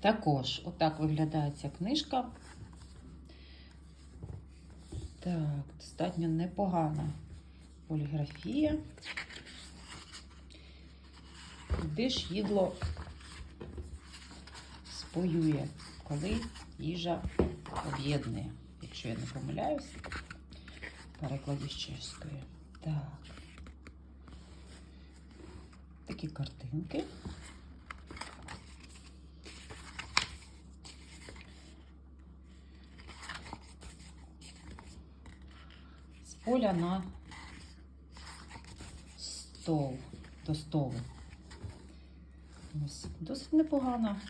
Також, отак виглядає ця книжка. Так, достатньо непогана поліграфія. Де ж їдло споює, коли їжа об'єднує, якщо я не помиляюсь, перекладі з чеської. Так. Такі картинки. Поля на стол, до столу. Ось, досить непогана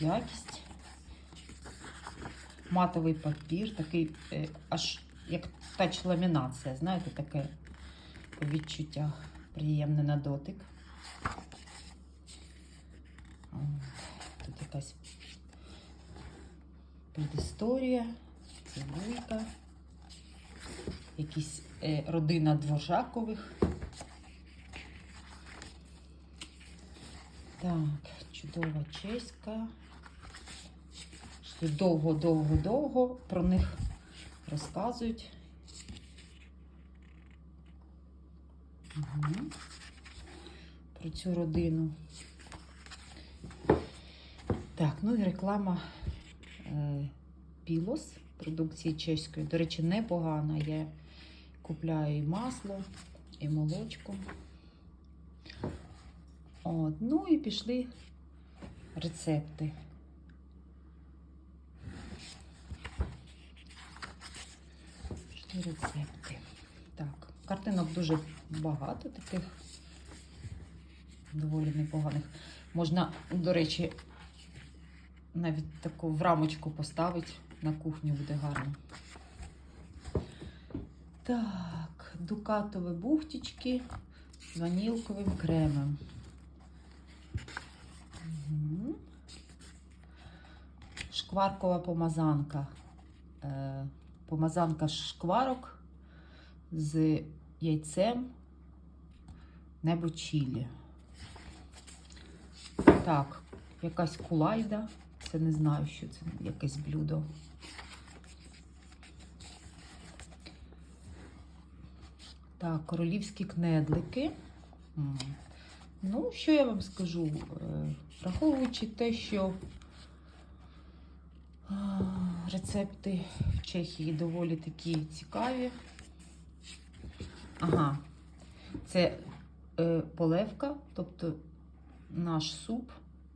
якість. Матовий папір, такий е, аж як тач ламінація, знаєте, таке по відчуттях приємне на дотик. Тут якась предісторія, цибулька, якісь е, родина Дворжакових. Так, чудова чеська. Що Довго-довго-довго про них розказують. Угу. Про цю родину. Так, ну і реклама е, Пілос продукції чеської. До речі, непогана. Я купляю і масло, і молочко. От, ну і пішли рецепти. Пішли рецепти. Так, картинок дуже багато таких доволі непоганих. Можна, до речі, навіть таку в рамочку поставити на кухню буде гарно. Так, дукатові бухтічки з ванілковим кремом. Шкваркова помазанка. Е, Помазанка шкварок з яйцем небо чілі. Так, якась кулайда. Це не знаю, що це якесь блюдо. Так, королівські кнедлики. Ну, що я вам скажу? Е, Враховуючи те, що рецепти в Чехії доволі такі цікаві. Ага, це е, полевка, тобто наш суп,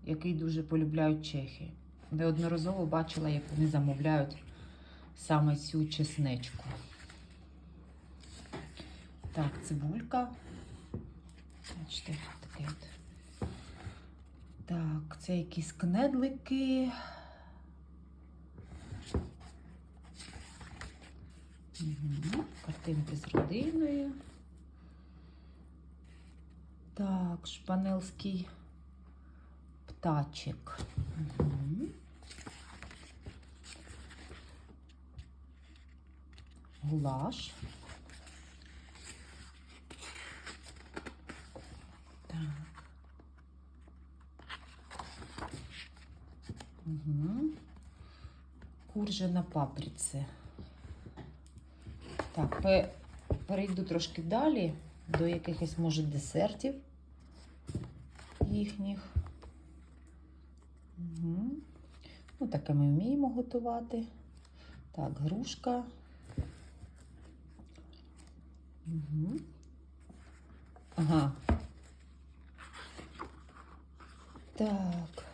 який дуже полюбляють чехи. Неодноразово бачила, як вони замовляють саме цю чесничку. Так, цибулька. Бачите, таке от. Так, це якісь кнедлики. Угу. Картинки з родиною. Так, шпанелський птачик. Угу. Гулаш. Так. Угу. Куржа на паприці. Так, перейду трошки далі до якихось, може, десертів їхніх. Угу. Ну, таке ми вміємо готувати. Так, грушка. Угу. Ага. Так.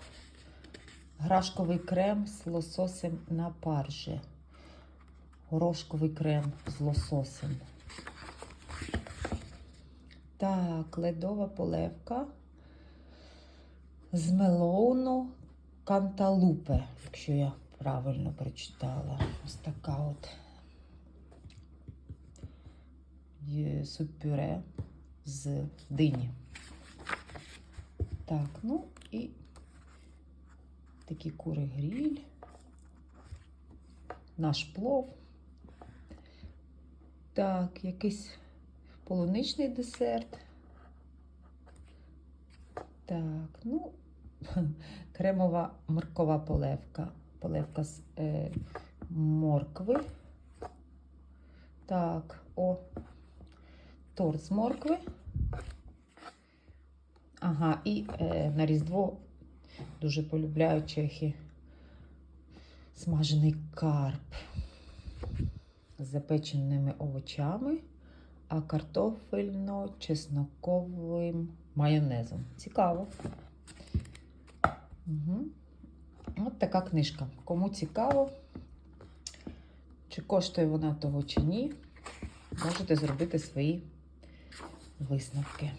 Грашковий крем з лососем на паржі. Горошковий крем з лососем. Так, ледова поливка з мелоуну канталупе, якщо я правильно прочитала. Ось така от суп-пюре з дині. Так, ну і такі кури гріль, наш плов. Так, якийсь полуничний десерт. Так, ну, кремова моркова полевка. Полевка з е, моркви. Так, о, торт з моркви. Ага, і е, на Різдво дуже полюбляють чехи. Смажений карп з запеченими овочами, а картофельно-чесноковим майонезом. Цікаво. Угу. От така книжка. Кому цікаво, чи коштує вона того чи ні, можете зробити свої висновки.